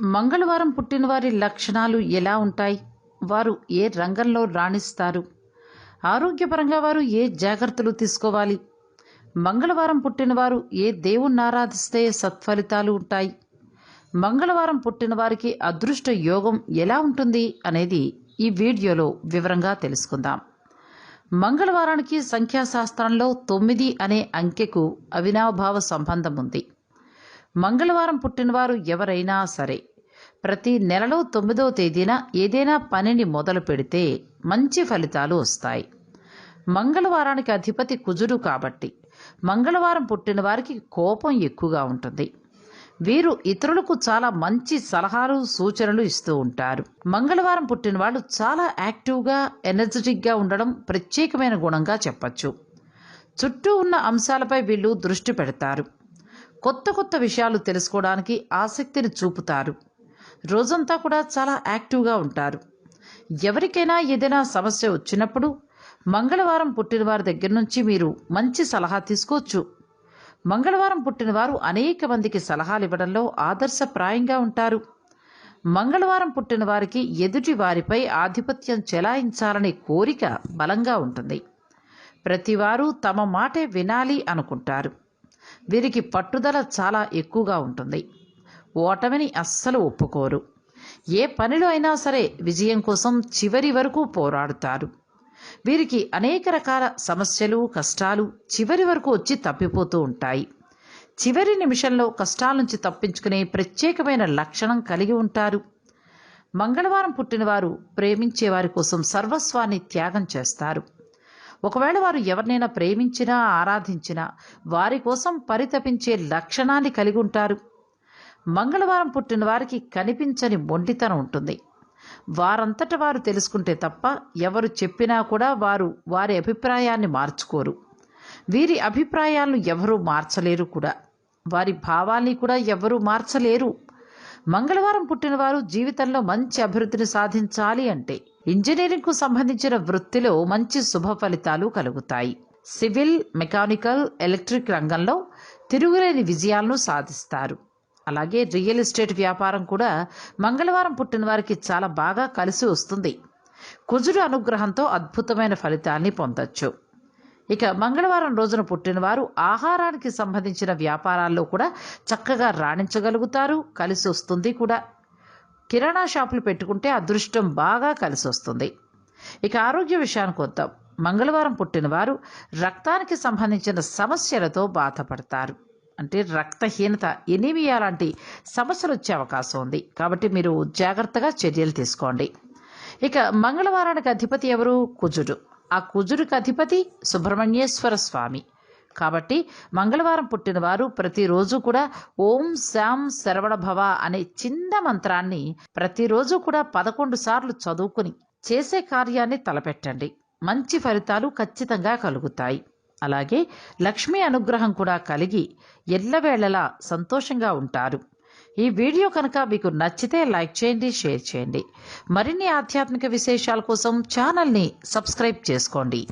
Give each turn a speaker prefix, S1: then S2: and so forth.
S1: మంగళవారం పుట్టినవారి లక్షణాలు ఎలా ఉంటాయి? వారు ఏ రంగంలో రాణిస్తారు? ఆరోగ్యపరంగా వారు ఏ జాగ్రత్తలు తీసుకోవాలి? మంగళవారం పుట్టినవారు ఏ దేవుణ్ణి ఆరాధిస్తే సత్ఫలితాలు ఉంటాయి? మంగళవారం పుట్టిన వారికి అదృష్ట యోగం ఎలా ఉంటుంది అనేది ఈ వీడియోలో వివరంగా తెలుసుకుందాం. మంగళవారానికి సంఖ్యాశాస్త్రంలో తొమ్మిది అనే అంకెకు అవినాభావ సంబంధం ఉంది మంగళవారం పుట్టినవారు ఎవరైనా సరే ప్రతి నెలలో తొమ్మిదవ తేదీన ఏదైనా పనిని మొదలు పెడితే మంచి ఫలితాలు వస్తాయి. మంగళవారానికి అధిపతి కుజుడు కాబట్టి మంగళవారం పుట్టిన వారికి కోపం ఎక్కువగా ఉంటుంది. వీరు ఇతరులకు చాలా మంచి సలహాలు సూచనలు ఇస్తూ ఉంటారు. మంగళవారం పుట్టిన వాళ్ళు చాలా యాక్టివ్గా ఎనర్జెటిక్గా ఉండడం ప్రత్యేకమైన గుణంగా చెప్పచ్చు. చుట్టూ ఉన్న అంశాలపై వీళ్ళు దృష్టి పెడతారు. కొత్త కొత్త విషయాలు తెలుసుకోవడానికి ఆసక్తిని చూపుతారు. రోజంతా కూడా చాలా యాక్టివ్గా ఉంటారు. ఎవరికైనా ఏదైనా సమస్య వచ్చినప్పుడు మంగళవారం పుట్టినవారి దగ్గర నుంచి మీరు మంచి సలహా తీసుకోవచ్చు. మంగళవారం పుట్టినవారు అనేక మందికి సలహాలు ఇవ్వడంలో ఆదర్శప్రాయంగా ఉంటారు. మంగళవారం పుట్టిన వారికి ఎదుటి వారిపై ఆధిపత్యం చెలాయించాలనే కోరిక బలంగా ఉంటుంది. ప్రతివారు తమ మాటే వినాలి అనుకుంటారు. వీరికి పట్టుదల చాలా ఎక్కువగా ఉంటుంది. ఓటమిని అస్సలు ఒప్పుకోరు. ఏ పనిలో అయినా సరే విజయం కోసం చివరి వరకు పోరాడుతారు. వీరికి అనేక రకాల సమస్యలు కష్టాలు చివరి వరకు వచ్చి తప్పిపోతూ ఉంటాయి. చివరి నిమిషంలో కష్టాల నుంచి తప్పించుకునే ప్రత్యేకమైన లక్షణం కలిగి ఉంటారు. మంగళవారం పుట్టినవారు ప్రేమించే వారి కోసం సర్వస్వాన్ని త్యాగం చేస్తారు. ఒకవేళ వారు ఎవరినైనా ప్రేమించినా ఆరాధించినా వారి కోసం పరితపించే లక్షణాన్ని కలిగి ఉంటారు. మంగళవారం పుట్టిన వారికి కనిపించని మొండితనం ఉంటుంది. వారంతట వారు తెలుసుకుంటే తప్ప ఎవరు చెప్పినా కూడా వారు వారి అభిప్రాయాన్ని మార్చుకోరు. వీరి అభిప్రాయాలను ఎవరూ మార్చలేరు కూడా. వారి భావాల్ని కూడా ఎవరూ మార్చలేరు. మంగళవారం పుట్టినవారు జీవితంలో మంచి అభివృద్ధిని సాధించాలి అంటే ఇంజనీరింగ్కు సంబంధించిన వృత్తిలో మంచి శుభ ఫలితాలు కలుగుతాయి. సివిల్ మెకానికల్ ఎలక్ట్రిక్ రంగంలో తిరుగులేని విజయాలను సాధిస్తారు. అలాగే రియల్ ఎస్టేట్ వ్యాపారం కూడా మంగళవారం పుట్టిన వారికి చాలా బాగా కలిసి వస్తుంది. కుజుడు అనుగ్రహంతో అద్భుతమైన ఫలితాన్ని పొందొచ్చు. ఇక మంగళవారం రోజున పుట్టినవారు ఆహారానికి సంబంధించిన వ్యాపారాల్లో కూడా చక్కగా రాణించగలుగుతారు. కలిసి వస్తుంది కూడా. కిరాణా షాపులు పెట్టుకుంటే అదృష్టం బాగా కలిసి వస్తుంది ఇక ఆరోగ్య విషయానికి వద్దాం. మంగళవారం పుట్టినవారు రక్తానికి సంబంధించిన సమస్యలతో బాధపడతారు. అంటే రక్తహీనత ఎనీమియా లాంటి సమస్యలు వచ్చే అవకాశం ఉంది. కాబట్టి మీరు జాగ్రత్తగా చర్యలు తీసుకోండి. ఇక మంగళవారానికి అధిపతి ఎవరు? కుజుడు. ఆ కుజుడికి అధిపతి సుబ్రహ్మణ్యేశ్వర స్వామి. కాబట్టి మంగళవారం పుట్టినవారు ప్రతిరోజు కూడా ఓం శాం శరవణ భవ అనే చిన్న మంత్రాన్ని ప్రతిరోజు కూడా పదకొండు సార్లు చదువుకుని చేసే కార్యాన్ని తలపెట్టండి. మంచి ఫలితాలు ఖచ్చితంగా కలుగుతాయి. అలాగే లక్ష్మీ అనుగ్రహం కూడా కలిగి ఎల్లవేళలా సంతోషంగా ఉంటారు. ఈ వీడియో కనుక మీకు నచ్చితే లైక్ చేయండి షేర్ చేయండి. మరిన్ని ఆధ్యాత్మిక విశేషాల కోసం ఛానల్ని సబ్స్క్రైబ్ చేసుకోండి.